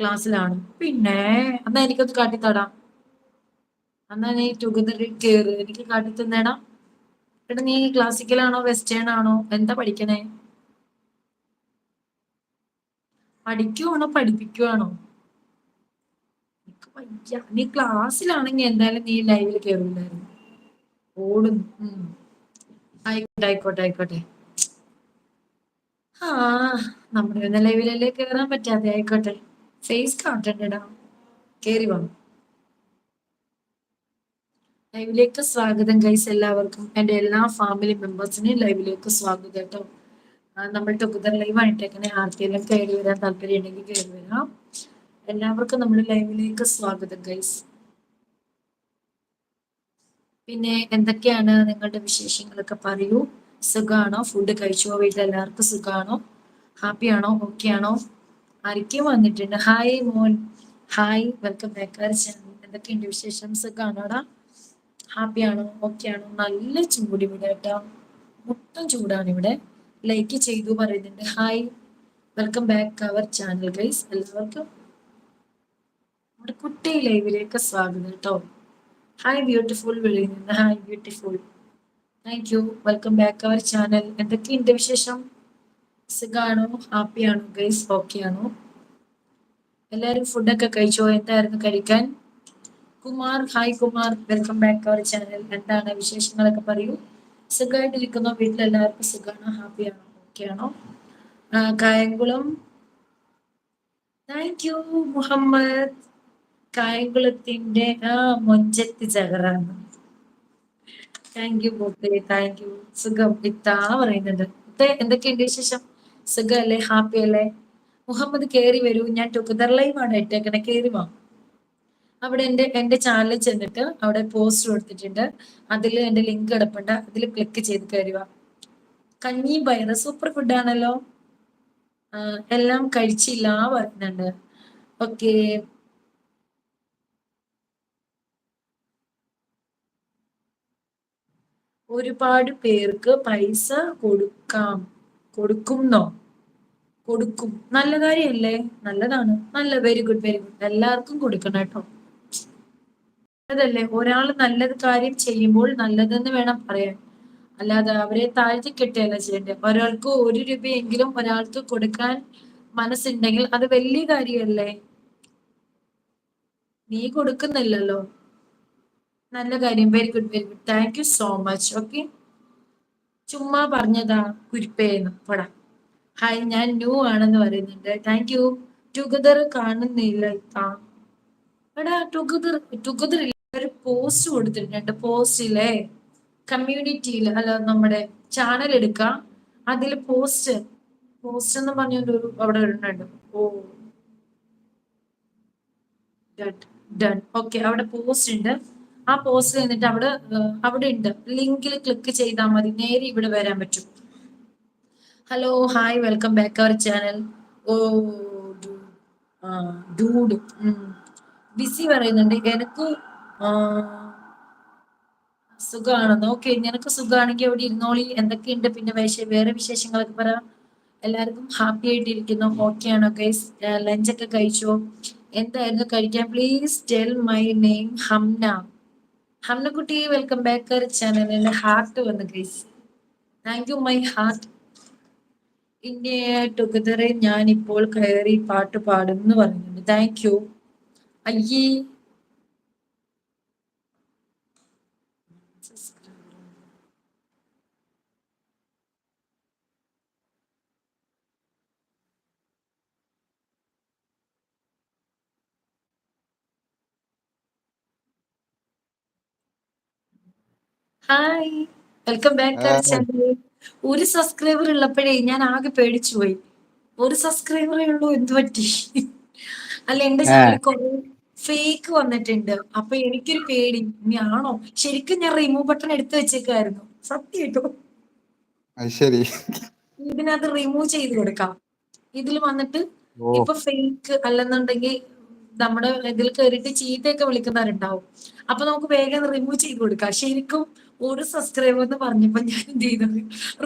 ക്ലാസ്സിലാണ്. പിന്നെ എന്നാ എനിക്കൊന്ന് കാട്ടിത്തടാം എന്നാ നീ ടുഗദറിൽ കേറ്. എനിക്ക് കാട്ടിത്തന്നേടാ. എടാ നീ ക്ലാസിക്കലാണോ വെസ്റ്റേൺ ആണോ? എന്താ പഠിക്കണേ? പഠിക്കുവാണോ പഠിപ്പിക്കുവാണോ? നീ ക്ലാസ്സിലാണെങ്കിൽ എന്തായാലും നീ ലൈവിൽ കയറില്ലായിരുന്നു ഓടുന്നു. ആയിക്കോട്ടെ ആയിക്കോട്ടെ ആയിക്കോട്ടെ. ആ നമ്മുടെ ലൈവിലല്ലേ കയറാൻ പറ്റാതെ ആയിക്കോട്ടെ. ഫേസ് കാട്ടണ്ടടാ കേറി വന്നു ലൈവിലേക്ക് സ്വാഗതം ഗൈസ് എല്ലാവർക്കും എന്റെ എല്ലാ ഫാമിലി മെമ്പേഴ്സിനെയും ലൈവിലേക്ക് സ്വാഗതം കേട്ടോ. നമ്മൾ ടുഗദർ ലൈവ് ആയിട്ടേക്കണേ ആർക്കെല്ലാം കയറി വരാൻ താല്പര്യം ഉണ്ടെങ്കിൽ കയറി വരാം. എല്ലാവർക്കും നമ്മുടെ ലൈവിലേക്ക് സ്വാഗതം ഗൈസ് പിന്നെ എന്തൊക്കെയാണ് നിങ്ങളുടെ വിശേഷങ്ങളൊക്കെ പറയൂ. സുഖാണോ? ഫുഡ് കഴിച്ചോ? വീട്ടിൽ എല്ലാവർക്കും സുഖാണോ? ഹാപ്പിയാണോ ഓക്കെ ആണോ? ആരൊക്കെയും വന്നിട്ടുണ്ട്. ഹായ് മോൻ. ഹായ് വെൽക്കം ബാക്ക് എന്തൊക്കെയുണ്ട് വിശേഷം? സുഖാണോടാ? ഹാപ്പി ആണോ? ഓക്കെ ആണോ? നല്ല ചൂട് ഇവിടെ കേട്ടോ. മൊത്തം ചൂടാണ് ഇവിടെ. ലൈക്ക് ചെയ്തു പറയുന്നുണ്ട്. Hi welcome back our channel guys എല്ലാവർക്കും നമ്മുടെ കുട്ടി ലൈവിലേക്ക് സ്വാഗതം കേട്ടോ. Hi beautiful വിളിയുന്നുണ്ട് hi beautiful thank you welcome back our channel എന്തൊക്കെയുണ്ട് വിശേഷം? സുഖാണോ ഹാപ്പി ആണോ ഗൈസ് ഓക്കെ ആണോ എല്ലാവരും ഫുഡൊക്കെ കഴിച്ചോ? എന്തായിരുന്നു കഴിക്കാൻ? Kumar hi Kumar welcome back our channel എന്താണ് വിശേഷങ്ങളൊക്കെ പറയൂ? വീട്ടിൽ എല്ലാവർക്കും സുഖമാണോ? ആണോ ഓക്കെ ആണോ കായംകുളം. Thank you Muhammad. കായംകുളത്തിന്റെ ആ മൊഞ്ചത്തി ചകറാണ്. താങ്ക് യു ബോത്തെ താങ്ക് യു സുഖം. ഇത്താ പറയുന്നുണ്ട്. എന്തൊക്കെയുണ്ട് വിശേഷം? സുഖമല്ലേ ഹാപ്പി അല്ലേ മുഹമ്മദ് കയറി വരൂ. ഞാൻ ടുഗദർ ആണ് ഇട്ടേക്കണേ കയറി വാ. അവിടെ എന്റെ എന്റെ ചാനലിൽ ചെന്നിട്ട് അവിടെ പോസ്റ്റ് കൊടുത്തിട്ടുണ്ട്. അതിൽ എന്റെ ലിങ്ക് കിടപ്പുണ്ട്. അതിൽ ക്ലിക്ക് ചെയ്ത് കയറി വാ. കഞ്ഞി പയറ് സൂപ്പർ ഫുഡാണല്ലോ എല്ലാം കഴിച്ചില്ല പറയുന്നുണ്ട് ഓക്കെ ഒരുപാട് പേർക്ക് പൈസ കൊടുക്കാം. കൊടുക്കുന്നോ? കൊടുക്കും. നല്ല കാര്യമല്ലേ? നല്ലതാണ്. നല്ല വെരി ഗുഡ് വെരി ഗുഡ് എല്ലാവർക്കും കൊടുക്കണം കേട്ടോ. അതല്ലേ ഒരാൾ നല്ലത് കാര്യം ചെയ്യുമ്പോൾ നല്ലതെന്ന് വേണം പറയാൻ. അല്ലാതെ അവരെ താഴ്ത്തി കിട്ടുകയല്ല ചെയ്യേണ്ടത്. ഒരാൾക്ക് ഒരു രൂപയെങ്കിലും ഒരാൾക്ക് കൊടുക്കാൻ മനസ്സുണ്ടെങ്കിൽ അത് വലിയ കാര്യമല്ലേ? നീ കൊടുക്കുന്നില്ലല്ലോ. നല്ല കാര്യം. Very good very good thank you so much okay ചുമ്മാ പറഞ്ഞതാ കുരിപ്പേന്ന്. പോടാ. ഹായ് ഞാൻ ന്യൂ ആണെന്ന് പറയുന്നുണ്ട്. താങ്ക് യു ടുഗദർ കാണുന്നില്ല എടാ ടുഗദർ ടുഗദർ പോസ്റ്റ് കൊടുത്തിട്ടുണ്ട്. പോസ്റ്റിലെ കമ്മ്യൂണിറ്റിയിൽ അല്ല നമ്മുടെ ചാനൽ എടുക്കാം. അതിൽ പോസ്റ്റ് പോസ്റ്റ് എന്ന് പറഞ്ഞൊരു അവിടെ ഇടുന്നുണ്ട്. ഓ. ഡൺ ഓക്കെ അവിടെ പോസ്റ്റ് ഉണ്ട്. ആ പോസ്റ്റ് എന്നിട്ട് അവിടെ അവിടെ ഉണ്ട്. ലിങ്കിൽ ക്ലിക്ക് ചെയ്താൽ മതി. നേരെ ഇവിടെ വരാൻ പറ്റും. Hello hi welcome back our channel oh dude busy പറയുന്നുണ്ട്. എനിക്ക് സുഖമാണെന്ന്. ഓക്കെ നിനക്ക് സുഖമാണെങ്കിൽ അവിടെ ഇരുന്നോളി. എന്തൊക്കെയുണ്ട്? പിന്നെ വിശ വേറെ വിശേഷങ്ങളൊക്കെ പറ. എല്ലാവർക്കും ഹാപ്പി ആയിട്ടിരിക്കുന്നു. ഓക്കെ ആണോ ഗൈസ് ലഞ്ചൊക്കെ കഴിച്ചോ? എന്തായിരുന്നു കഴിക്കാൻ? Please tell my name Hamna Hamna കുട്ടി വെൽക്കം ബാക്ക് ചാനൽ എന്റെ ഹാർട്ട് വന്നു guys thank you my heart India ടുഗദറെ ഞാൻ ഇപ്പോൾ കയറി പാട്ട് പാടും എന്ന് പറയുന്നുണ്ട് താങ്ക് യു അയ്യേ ഹായ് വെൽക്കം ബാക്ക് ആ. ഒരു സബ്സ്ക്രൈബർ ഉള്ളപ്പോഴേ ഞാൻ ആകെ പേടിച്ചു പോയി. ഒരു സബ്സ്ക്രൈബറേ ഉള്ളൂ എന്ത് പറ്റി? അല്ല എന്റെ ഫേക്ക് വന്നിട്ടുണ്ട്. അപ്പൊ എനിക്കൊരു പേടി. ഇനി ആണോ? ശരിക്കും ഞാൻ റിമൂവ് ബട്ടൺ എടുത്തു വെച്ചേക്കായിരുന്നു സത്യം ശരി. ഇതിനകത്ത് റിമൂവ് ചെയ്ത് കൊടുക്കാം. ഇതിൽ വന്നിട്ട് ഇപ്പൊ ഫേക്ക് അല്ലെന്നുണ്ടെങ്കിൽ നമ്മുടെ ഇതിൽ കയറിയിട്ട് ചീത്തയൊക്കെ വിളിക്കുന്നവരുണ്ടാവും. അപ്പൊ നമുക്ക് വേഗം റിമൂവ് ചെയ്ത് കൊടുക്കാം. ശരിക്കും ഒരു സബ്സ്ക്രൈബർ എന്ന് പറഞ്ഞപ്പോ ഞാൻ എന്ത് ചെയ്തത്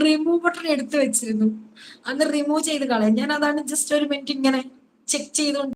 റിമൂവ് ബട്ടൺ എടുത്തു വെച്ചിരുന്നു. അന്ന് റിമൂവ് ചെയ്ത് കളയാം ഞാൻ അതാണ് ജസ്റ്റ് ഒരു മിനിറ്റ് ഇങ്ങനെ ചെക്ക് ചെയ്തുകൊണ്ട്